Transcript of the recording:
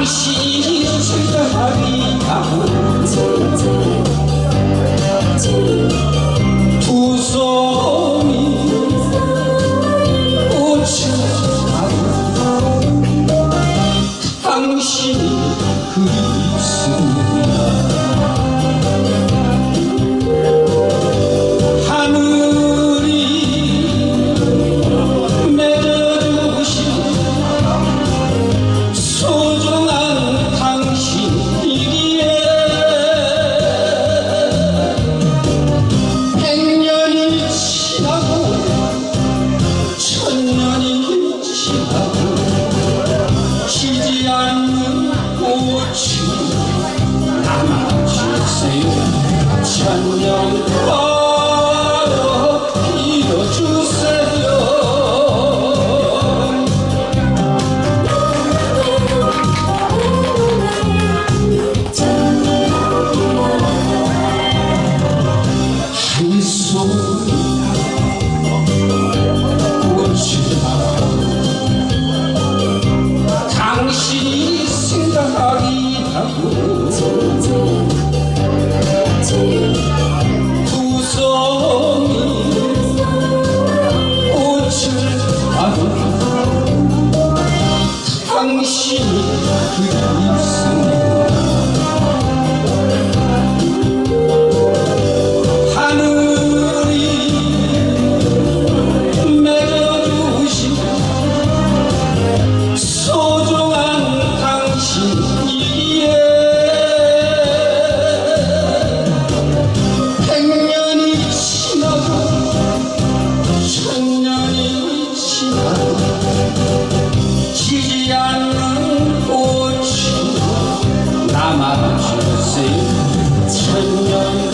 puxinho. Krishna 心。ma być syn, trzymający